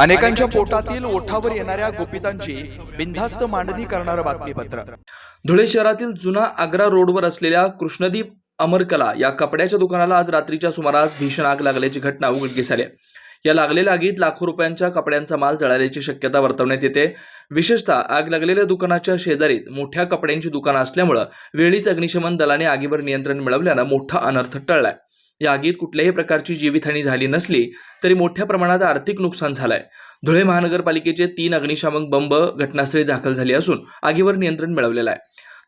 अनेकांच्या पोटातील ओठावर येणाऱ्या गोपितांची बिनधास्त मांडणी करणारं बातमीपत्र. धुळे शहरातील जुना आग्रा रोडवर असलेल्या कृष्णदीप अमरकला या कपड्याच्या दुकानाला आज रात्रीच्या सुमारास भीषण आग लागल्याची घटना उघडकीस आली या लागलेल्या आगीत लाखो रुपयांच्या कपड्यांचा माल जळाल्याची शक्यता वर्तवण्यात येते. विशेषतः आग लागलेल्या दुकानाच्या शेजारीत मोठ्या कपड्यांची दुकानं असल्यामुळं वेळीच अग्निशमन दलाने आगीवर नियंत्रण मिळवल्यानं मोठा अनर्थ टळलाय. या आगीत कुठल्याही प्रकारची जीवितहानी झाली नसली तरी मोठ्या प्रमाणात आर्थिक नुकसान झालंय. धुळे महानगरपालिकेचे तीन अग्निशामक बंब घटनास्थळी दाखल झाले असून आगीवर नियंत्रण मिळवलेलं आहे.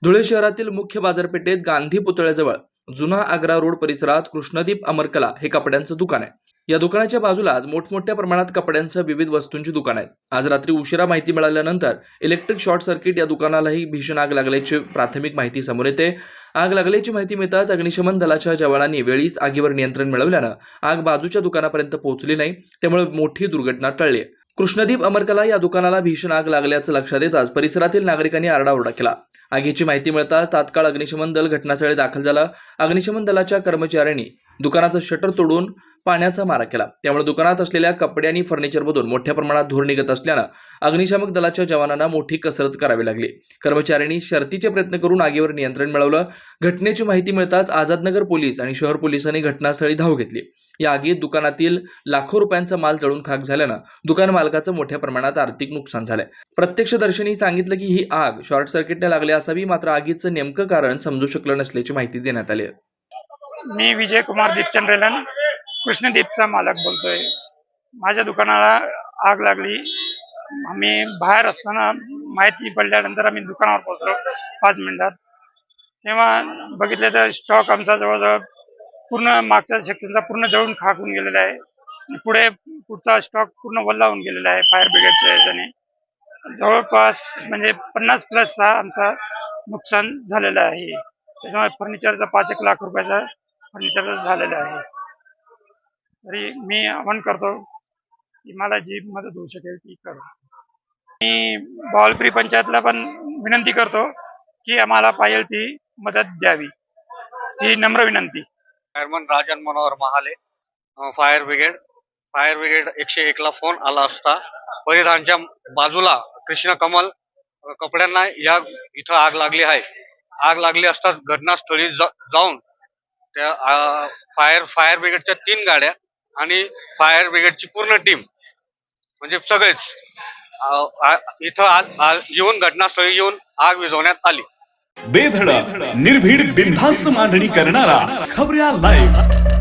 धुळे शहरातील मुख्य बाजारपेठेत गांधी पुतळ्याजवळ जुना आग्रा रोड परिसरात कृष्णदीप अमरकला हे कपड्यांचं दुकान आहे. या दुकानाच्या बाजूलाच मोठमोठ्या प्रमाणात कपड्यांसह विविध वस्तूंची दुकान आहेत. आज रात्री उशिरा माहिती मिळाल्यानंतर इलेक्ट्रिक शॉर्ट सर्किट या दुकानालाही भीषण आग लागल्याची प्राथमिक माहिती समोर येते. आग लागल्याची माहिती मिळताच अग्निशमन दलाच्या जवानांनी वेळीच आगीवर नियंत्रण मिळवल्यानं आग बाजूच्या दुकानापर्यंत पोहोचली नाही त्यामुळे मोठी दुर्घटना टळली कृष्णदीप अमरकला या दुकानाला भीषण आग लागल्याचं लक्षात येताच परिसरातील नागरिकांनी आरडाओरडा केला. आगीची माहिती मिळताच तात्काळ अग्निशमन दल घटनास्थळी दाखल झालं. अग्निशमन दलाच्या कर्मचाऱ्यांनी दुकानाचं शटर तोडून पाण्याचा मारा केला. त्यामुळे दुकानात असलेल्या कपडे आणि फर्निचरमधून मोठ्या प्रमाणात धूर निघत असल्यानं अग्निशामक दलाच्या जवानांना मोठी कसरत करावी लागली. कर्मचाऱ्यांनी शर्तीचे प्रयत्न करून आगीवर नियंत्रण मिळवलं. घटनेची माहिती मिळताच आझादनगर पोलीस आणि शहर पोलिसांनी घटनास्थळी धाव घेतली. या आगीत दुकानातील लाखो रुपयांचा माल जळून खाक झाल्यानं दुकान मालकाचं मोठ्या प्रमाणात आर्थिक नुकसान झालंय. प्रत्यक्षदर्शींनी सांगितलं की ही आग शॉर्ट सर्किटने लागली असावी मात्र आगीचं नेमकं कारण समजू शकलं नसल्याची माहिती देण्यात आली आहे. मी विजय कुमार दीपचंद रेलन कृष्णदीपचा मालक बोलतोय. माझ्या दुकानाला आग लागली. आम्ही बाहेर असताना माहिती पडल्यानंतर आम्ही दुकानावर पोहोचलो पाच मिनिटात. तेव्हा बघितलं तर स्टॉक आमचा जवळजवळ पूर्ण मागच्या सेक्शनचा पूर्ण जळून खाक होऊन गेलेला आहे. पुढे पुढचा स्टॉक पूर्ण वल्ला होऊन गेलेला आहे फायर ब्रिगेडच्या याच्याने. जवळपास म्हणजे पन्नास प्लसचा आमचा नुकसान झालेलं आहे. त्याच्यामुळे फर्निचरचा पाच एक लाख रुपयाचा फर्निचरच झालेलं आहे. तरी मी आवाहन करतो की मला जी मदत होऊ शकेल ती करू. मी बावलपुरी पंचायतला पण विनंती करतो की आम्हाला पाहिजे ती मदत द्यावी. ही नम्र विनंती. Fireman Rajan Manohar Mahale fire brigade fire brigade एकशे एकला फोन आला असता. परिधानच्या बाजूला कृष्ण कमल कपड्यांना या इथं आग लागली आहे. आग लागली असता घटनास्थळी जा- जाऊन त्या अं, फायर फायर ब्रिगेडच्या तीन गाड्या आणि फायर ब्रिगेडची पूर्ण टीम म्हणजे सगळेच. आ- इथं आज येऊन घटनास्थळी येऊन आग विझवण्यात आली. बेधडक निर्भीड बिनधास्त मांडणी करणारा खबऱ्या लाईव्ह